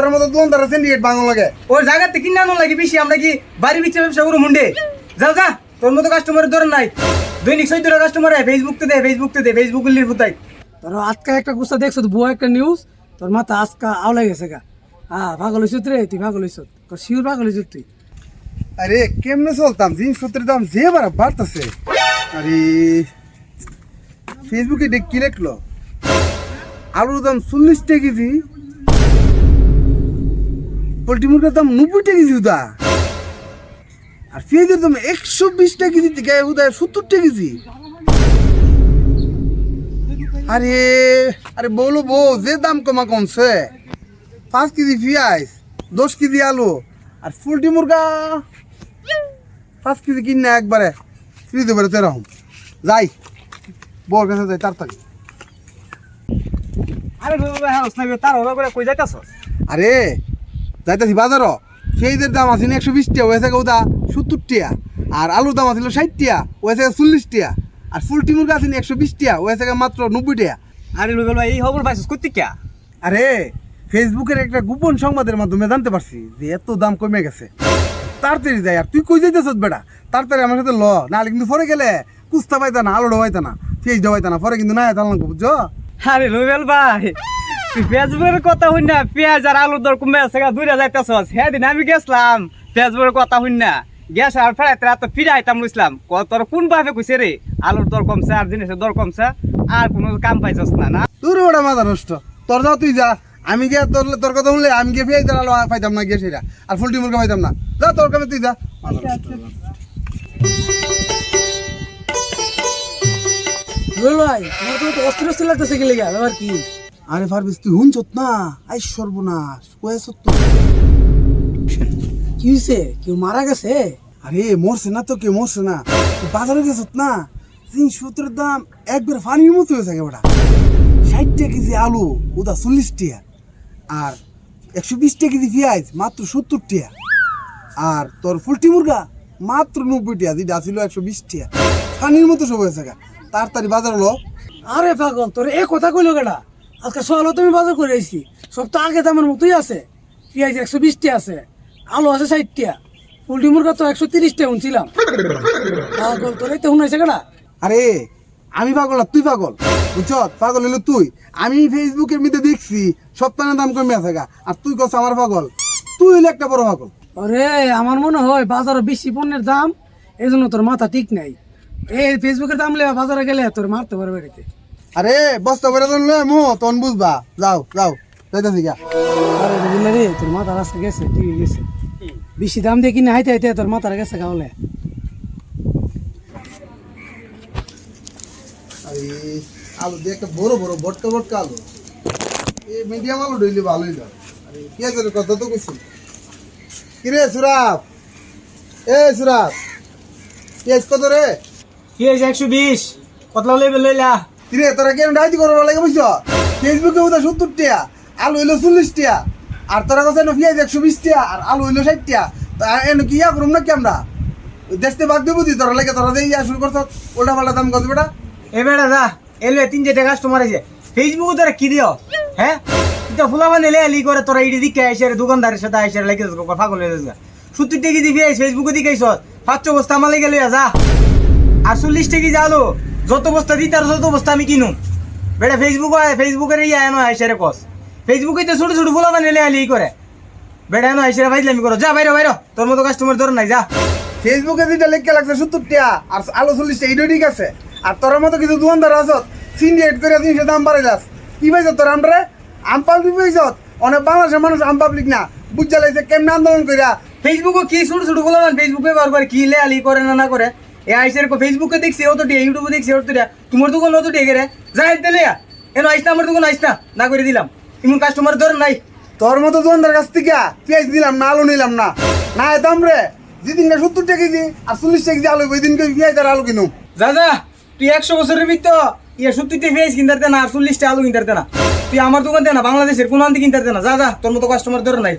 তোর মতো দোকানদার সিন্ডিকেট বাংলা লাগে। ওর জায়গাতে কিনে আনো লাগে বেশি আমরা কি বাড়ি বিচ্ছে ব্যবসা করো মুন্ডে যাও যা তোর মতো কাস্টমারের ধর নাই। দৈনিক চৈত্র কাস্টমার ফেসবুক তে দে ফেসবুক তে দে ফেসবুক লির ফুতাই তোর আজকে একটা গুছা দেখছ বুয়া একটা নিউজ তোর মাথা আজকা আওলাই গেছে গা। হ্যাঁ পাগল হইছত রে তুই পাগল হইছত তোর শিওর পাগল হইছত তুই। আরে কেমনে চলতাম? জিনিসপত্রের দাম যে বার বাড়তেছে। আরে ফেসবুকে দেখ কি লিখলো? আলুর দাম চল্লিশ টাকা কেজি পোল্ট্রি মুরগের দাম নব্বই টাকা কেজি উদা আর পেঁয়াজের দাম একশো বিশ টাকা কেজি থেকে উদয় সত্তর টাকা কেজি। আরে আরে বলো বউ যে দাম কমা কমছে? পাঁচ কেজি পেঁয়াজ দশ কেজি আলু আর পোল্ট্রি মুরগা পাঁচ কেজি কিনে একবারে ফ্রিতে বেরোতে এরকম যাই বউর কাছে যাই তাড়াতাড়ি। আরে হাউস না তার করে কই যাইতাছ আরে যাইতেছি বাজারও। পেঁয়াজের দাম আছে একশো বিশ টাকা ওয়েছে ওদা সত্তর টাকা আর আলুর দাম আছিল ষাট টাকা ওয়েছে চল্লিশ টাকা আর ফুলটি মুরগা আছে একশো বিশ টাকা ওয়েছে মাত্র নব্বই টাকা আরে লোক এই খবর পাইছিস কইতে কে আরে ফেসবুকের একটা গোপন সংবাদের মাধ্যমে জানতে পারছি যে এত দাম কমে গেছে। তাড়াতাড়ি যাই আর তুই কই যাইতেছ বেটা? তাড়াতাড়ি আমার সাথে ল নাহলে কিন্তু পরে গেলে কুস্তা পাইতা না আলোড়ো পাইতা না পেঁয়াজ পাইতা না পরে কিন্তু না চালান বুঝছ? আরে রুবেল ভাই ফেসবুকের কথা শুন না পেঁয়াজ আর আলুর দর কমে আছে দূরে যাইতেছ সেদিন আমি গেছিলাম ফেসবুকের কথা শুন না। গ্যাস আর ফেরাইতে রাত ফিরে আইতাম লইছিলাম। তোর কোন ভাবে কইছে রে? আলুর দর কমছে আর জিনিসের দর কমছে আর কোনো কাম পাইছস না না? তোর ওটা মাথা নষ্ট। তোর যাও তুই যা। আমি গিয়ে তোর তোর কথা শুনলে আমি গিয়ে পেঁয়াজ আলো পাইতাম না গিয়ে সেটা আর ফুলটি মুরগা পাইতাম না। যা তোর কামে তুই যা। মাথা নষ্ট। রুবেল ভাই আমার তো তো অস্থির অস্থির লাগতেছে কি লেগে? ব্যাপার কি? আরে পারবিস, তুই হুনছত না? আই সর্বনাশ, কয়েছত তো। কি হয়েছে কেউ মারা গেছে? আরে, মরছে না তো কে মরছে না। বাজারে গেছত না? জিনিসপত্রের দাম একবার পানির মতো হয়েছে একেবারে। ষাট টাকা কেজি আলু ওটা চল্লিশ টাকা। আর একশো বিশ টাকা কেজি পেঁয়াজ, মাত্র সত্তর টাকা। আর তোর ফুলটি মুরগা, মাত্র নব্বই টাকা। যেটা ছিল একশো বিশ টাকা। ফানির মতো সব হয়েছে গা। তাড়াতাড়ি বাজার হলো আরে পাগল, তোর এ কথা কইলো কেডা? আজকে সকালে তুমি বাজার করে আইছি। সব তো আগে দামের মতোই আছে। পেঁয়াজ একশো বিশটি আছে আলু আছে ষাটটা পোল্ট্রি মুরগা তো একশো তিরিশটা শুনছিলাম পাগল তোর এই তো শুনাইছে কেনা আরে আমি পাগল না তুই পাগল। বুঝছ? পাগল হলো তুই। আমি ফেসবুকের মধ্যে দেখছি সপ্তাহের দাম কমে আছে গা। আর তুই কস আমার পাগল। তুই হলে একটা বড় পাগল। আরে আমার মনে হয় বাজারে বেশি পণ্যের দাম এই জন্য তোর মাথা ঠিক নাই। এই ফেসবুকের দাম লেবা বাজারে গেলে তোর মারতে পারবে এটাতে। আরে বস্তা করে তো নলে মো তখন বুঝবা। যাও যাও যাইতেছি গা আরে বুঝলে রে তোর মাথা রাস্তা গেছে ঠিক গেছে। বেশি দাম দিয়ে কিনে হাইতে হাইতে তোর মাথার গেছে গাওলে। আলু দিয়ে একটা বড় বড় বটকা বটকা আলু। এই মিডিয়াম আলু ডইলে ভালোই আরে কি আছে কত তো কইছি। কিরে সুরাব? এ সুরাব পেঁয়াজ কত রে? কি হয়েছে একশো বিশ কত লইবে লইলা? কিরে তোরা কেন ডাইতি করব লাগে বুঝছ? ফেসবুকে উদা সত্তর আলু হইল চল্লিশ আর তোরা কাছে এনে পেঁয়াজ একশো বিশ টিয়া, আর আলু হইল ষাট তা এনে কি ইয়া করুম না কি আমরা দেশতে বাদ দেবো দি, তোরা লাগে তোরা ইয়া শুরু করছ উল্টা পাল্টা দাম কত বেটা? এ বেড়া দা এলে তিন চারটে কাস্টমার আছে ফেসবুকে তোরা কি দিও? হ্যাঁ? এটা ফুলা মানে এলে এলি করে তোরা ইডি দিকে আইসে দোকানদারের সাথে আইসে লেগে পাগল হয়ে যাস সত্তর টাকা দিবি ফেসবুকে দিকে আইস পাঁচশো বস্তা আমার লেগে লইয়া যা। আর চল্লিশ টাকা যালো যত বস্তা দিই তার যত বস্তা আমি কিনুম। বেটা ফেসবুক ফেসবুকের ইয়া এনো আইসে রে কস। ফেসবুকে তো ছোট ছোট ফুলা মানে এলে এলি করে। বেটা এনো আইসে রে ভাইলামি করো। যা বাইরে বাইরে। তোর মতো কাস্টমার ধর নাই যা। ফেসবুকে যেটা লেখকে লাগছে সত্তর টিয়া আর আলো চল্লিশ টিয়া এটাও ঠিক আছে। আর তোর মতো কিছু দোকানদার আছত সিন্ডিকেট করে জিনিসের দাম বাড়াই যাস। কি পাইছ তোর আমরে আম পাবলিক পাইছ অনেক বাংলাদেশের মানুষ আম পাবলিক না। বুঝা লাগছে কেমনে আন্দোলন কইরা। ফেসবুকে কি ছোট ছোটগুলো ফেসবুক ব্যবহার করে কি লে আলি করে না না করে? এ আইসের কো ফেসবুকে দেখছি ও তো ইউটিউবে দেখছি ওর তো তোমার দোকান ও তো গেরে যাই দিলে এনো আইস আমার দোকান আইস না না করে দিলাম। এমন কাস্টমার ধর নাই। তোর মতো দোকানদার কাছ থেকে পেঁয়াজ দিলাম না, আলু নিলাম না। না এতাম রে, যেদিন না সত্তর টাকা কেজি আর চল্লিশ টাকা কেজি আলু ওই দিনকে পেঁয়াজ আর আলু কিনুম যা যা, তুই একশো বছরের ভিতর ইয়ে সত্তরটা ফেস কিনতে না, আর চল্লিশটা আলু কিনতে না। তুই আমার দোকান দে না, বাংলাদেশের কোন আনতে কিনতে না। যা যা, তোর মতো কাস্টমার ধর নাই।